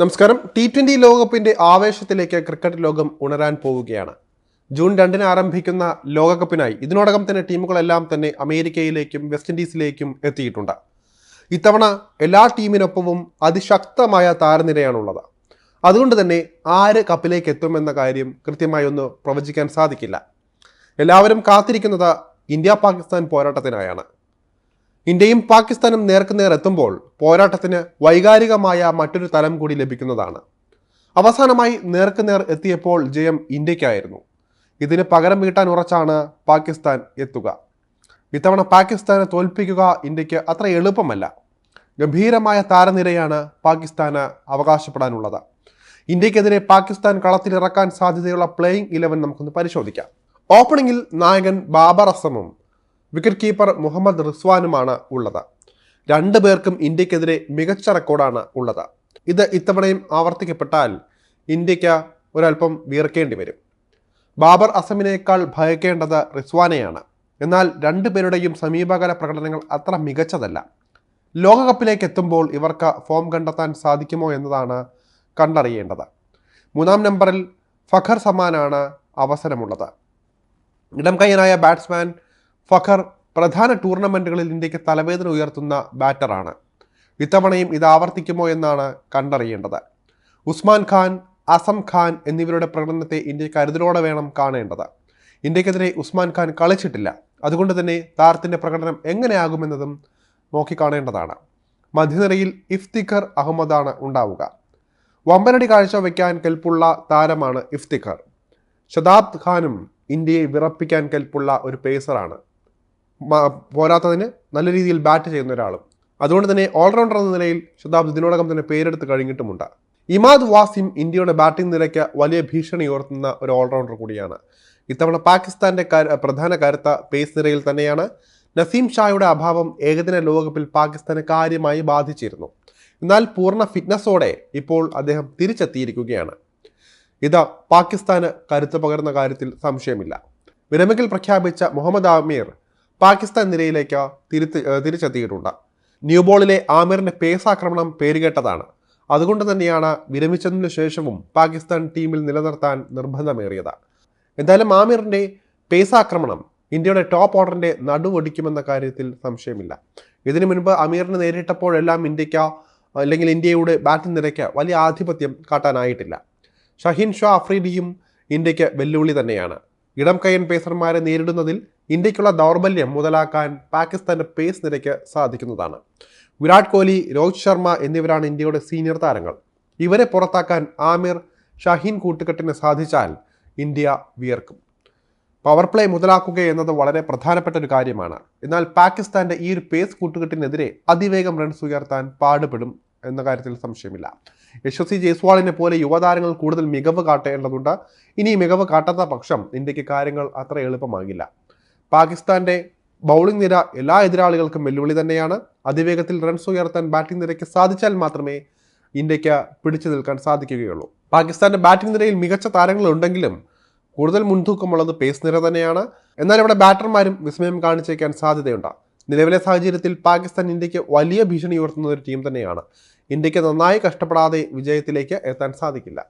നമസ്കാരം. T twenty ലോകകപ്പിന്റെ ആവേശത്തിലേക്ക് cricket ലോകം ഉണരാൻ പോവുകയാണ്. ജൂൺ രണ്ടിന് ആരംഭിക്കുന്ന ലോകകപ്പിനായി ഇതിനോടകം തന്നെ ടീമുകളെല്ലാം തന്നെ അമേരിക്കയിലേക്കും വെസ്റ്റ് ഇൻഡീസിലേക്കും എത്തിയിട്ടുണ്ട്. ഇത്തവണ എല്ലാ ടീമിനൊപ്പവും അതിശക്തമായ താരനിരയാണുള്ളത്. അതുകൊണ്ട് തന്നെ ആര് കപ്പിലേക്ക് എത്തുമെന്ന കാര്യം കൃത്യമായി ഒന്ന് പ്രവചിക്കാൻ സാധിക്കില്ല. എല്ലാവരും കാത്തിരിക്കുന്നത് ഇന്ത്യ പാകിസ്ഥാൻ പോരാട്ടത്തിനായാണ്. ഇന്ത്യയും പാകിസ്ഥാനും നേർക്കുനേർ എത്തുമ്പോൾ പോരാട്ടത്തിന് വൈകാരികമായ മറ്റൊരു തലം കൂടി ലഭിക്കുന്നതാണ്. അവസാനമായി നേർക്കുനേർ എത്തിയപ്പോൾ ജയം ഇന്ത്യക്കായിരുന്നു. ഇതിന് പകരം വീട്ടാൻ ഉറച്ചാണ് പാകിസ്ഥാൻ എത്തുക. ഇത്തവണ പാകിസ്ഥാനെ തോൽപ്പിക്കുക ഇന്ത്യയ്ക്ക് അത്ര എളുപ്പമല്ല. ഗംഭീരമായ താരനിരയാണ് പാകിസ്ഥാന് അവകാശപ്പെടാനുള്ളത്. ഇന്ത്യക്കെതിരെ പാകിസ്ഥാൻ കളത്തിലിറക്കാൻ സാധ്യതയുള്ള പ്ലേയിങ് ഇലവൻ നമുക്കൊന്ന് പരിശോധിക്കാം. ഓപ്പണിംഗിൽ നായകൻ ബാബർ അസമും വിക്കറ്റ് കീപ്പർ മുഹമ്മദ് റിസ്വാനുമാണ് ഉള്ളത്. രണ്ടു പേർക്കും ഇന്ത്യക്കെതിരെ മികച്ച റെക്കോർഡാണ് ഉള്ളത്. ഇത് ഇത്തവണയും ആവർത്തിക്കപ്പെട്ടാൽ ഇന്ത്യയ്ക്ക് ഒരല്പം വീർക്കേണ്ടി വരും. ബാബർ അസമിനേക്കാൾ ഭയക്കേണ്ടത് റിസ്വാനെയാണ്. എന്നാൽ രണ്ടുപേരുടെയും സമീപകാല പ്രകടനങ്ങൾ അത്ര മികച്ചതല്ല. ലോകകപ്പിലേക്ക് എത്തുമ്പോൾ ഇവർക്ക് ഫോം കണ്ടെത്താൻ സാധിക്കുമോ എന്നതാണ് കണ്ടറിയേണ്ടത്. മൂന്നാം നമ്പറിൽ ഫഖർ സമാനാണ് അവസരമുള്ളത്. ഇടംകൈയനായ ബാറ്റ്സ്മാൻ ഫഖർ പ്രധാന ടൂർണമെന്റുകളിൽ ഇന്ത്യയ്ക്ക് തലവേദന ഉയർത്തുന്ന ബാറ്ററാണ്. ഇത്തവണയും ഇത് ആവർത്തിക്കുമോ എന്നാണ് കണ്ടറിയേണ്ടത്. ഉസ്മാൻ ഖാൻ അസം ഖാൻ എന്നിവരുടെ പ്രകടനത്തെ ഇന്ത്യ കരുതലോടെ വേണം കാണേണ്ടത്. ഇന്ത്യക്കെതിരെ ഉസ്മാൻ ഖാൻ കളിച്ചിട്ടില്ല. അതുകൊണ്ട് തന്നെ താരത്തിന്റെ പ്രകടനം എങ്ങനെയാകുമെന്നതും നോക്കിക്കാണേണ്ടതാണ്. മധ്യനിരയിൽ ഇഫ്തിഖർ അഹമ്മദാണ് ഉണ്ടാവുക. വമ്പനടി കാഴ്ച വയ്ക്കാൻ കെൽപ്പുള്ള താരമാണ് ഇഫ്തിഖർ. ഷദാബ് ഖാനും ഇന്ത്യയെ വിറപ്പിക്കാൻ കെൽപ്പുള്ള ഒരു പേസറാണ് പോരാത്തതിന് നല്ല രീതിയിൽ ബാറ്റ് ചെയ്യുന്ന ഒരാളും. അതുകൊണ്ട് തന്നെ ഓൾറൗണ്ടർ എന്ന നിലയിൽ ഷതാബ് ഇതിനോടകം തന്നെ പേരെടുത്ത് കഴിഞ്ഞിട്ടുമുണ്ട്. ഇമാദ് വാസിം ഇന്ത്യയുടെ ബാറ്റിംഗ് നിരയ്ക്ക് വലിയ ഭീഷണി ഉയർത്തുന്ന ഒരു ഓൾറൗണ്ടർ കൂടിയാണ്. ഇത്തവണ പാകിസ്ഥാന്റെ പ്രധാന കരുത്ത പേസ് നിരയിൽ തന്നെയാണ് നസീം ഷായുടെ അഭാവം ഏകദിന ലോകകപ്പിൽ പാകിസ്ഥാനെ കാര്യമായി ബാധിച്ചിരുന്നു. എന്നാൽ പൂർണ ഫിറ്റ്നസ്സോടെ ഇപ്പോൾ അദ്ദേഹം തിരിച്ചെത്തിയിരിക്കുകയാണ്. ഇത് പാകിസ്ഥാന് കരുത്ത് പകർന്ന കാര്യത്തിൽ സംശയമില്ല. വിരമിക്കൽ പ്രഖ്യാപിച്ച മുഹമ്മദ് ആമീർ പാകിസ്ഥാൻ നിരയിലേക്ക് തിരുത്തി തിരിച്ചെത്തിയിട്ടുണ്ട്. ന്യൂബോളിലെ ആമിറിന്റെ പേസ് ആക്രമണം പേരുകേട്ടതാണ്. അതുകൊണ്ട് തന്നെയാണ് വിരമിച്ചതിനു ശേഷവും പാകിസ്ഥാൻ ടീമിൽ നിലനിർത്താൻ നിർബന്ധമേറിയത്. എന്തായാലും ആമിറിന്റെ പേസ് ആക്രമണം ഇന്ത്യയുടെ ടോപ്പ് ഓർഡറിന്റെ നടുവൊടിക്കുമെന്ന കാര്യത്തിൽ സംശയമില്ല. ഇതിനു മുൻപ് അമീറിന് നേരിട്ടപ്പോഴെല്ലാം ഇന്ത്യയ്ക്ക് അല്ലെങ്കിൽ ഇന്ത്യയുടെ ബാറ്റിംഗ് നിരയ്ക്ക് വലിയ ആധിപത്യം കാട്ടാനായിട്ടില്ല. ഷഹീൻ ഷാ അഫ്രീദിയും ഇന്ത്യയ്ക്ക് വെല്ലുവിളി തന്നെയാണ്. ഇടം കയ്യൻ പേസർമാരെ നേരിടുന്നതിൽ ഇന്ത്യക്കുള്ള ദൗർബല്യം മുതലാക്കാൻ പാകിസ്ഥാന്റെ പേസ് നിരയ്ക്ക് സാധിക്കുന്നതാണ്. വിരാട് കോഹ്ലി രോഹിത് ശർമ്മ എന്നിവരാണ് ഇന്ത്യയുടെ സീനിയർ താരങ്ങൾ. ഇവരെ പുറത്താക്കാൻ ആമിർ ഷഹീൻ കൂട്ടുകെട്ടിന് സാധിച്ചാൽ ഇന്ത്യ വിയർക്കും. പവർ പ്ലേ മുതലാക്കുക എന്നത് വളരെ പ്രധാനപ്പെട്ട ഒരു കാര്യമാണ്. എന്നാൽ പാകിസ്ഥാന്റെ ഈ ഒരു പേസ് കൂട്ടുകെട്ടിനെതിരെ അതിവേഗം റൺസ് ഉയർത്താൻ പാടുപെടും എന്ന കാര്യത്തിൽ സംശയമില്ല. യശസ്വി ജയ്സ്വാളിനെ പോലെ യുവതാരങ്ങൾ കൂടുതൽ മികവ് കാട്ടേണ്ടതുണ്ട്. ഇനി മികവ് കാട്ടാത്ത പക്ഷം ഇന്ത്യയ്ക്ക് കാര്യങ്ങൾ അത്ര എളുപ്പമാകില്ല. പാകിസ്ഥാന്റെ ബൗളിംഗ് നിര എല്ലാ എതിരാളികൾക്കും വെല്ലുവിളി തന്നെയാണ്. അതിവേഗത്തിൽ റൺസ് ഉയർത്താൻ ബാറ്റിംഗ് നിരയ്ക്ക് സാധിച്ചാൽ മാത്രമേ ഇന്ത്യയ്ക്ക് പിടിച്ചു നിൽക്കാൻ സാധിക്കുകയുള്ളൂ. പാകിസ്ഥാന്റെ ബാറ്റിംഗ് നിരയിൽ മികച്ച താരങ്ങളുണ്ടെങ്കിലും കൂടുതൽ മുൻതൂക്കമുള്ളത് പേസ് നിര തന്നെയാണ്. എന്നാൽ ഇവിടെ ബാറ്റർമാരും വിസ്മയം കാണിച്ചേക്കാൻ സാധ്യതയുണ്ട്. നിലവിലെ സാഹചര്യത്തിൽ പാകിസ്ഥാൻ ഇന്ത്യയ്ക്ക് വലിയ ഭീഷണി ഉയർത്തുന്ന ഒരു ടീം തന്നെയാണ്. ഇന്ത്യയ്ക്ക് നന്നായി കഷ്ടപ്പെടാതെ വിജയത്തിലേക്ക് എത്താൻ സാധിക്കില്ല.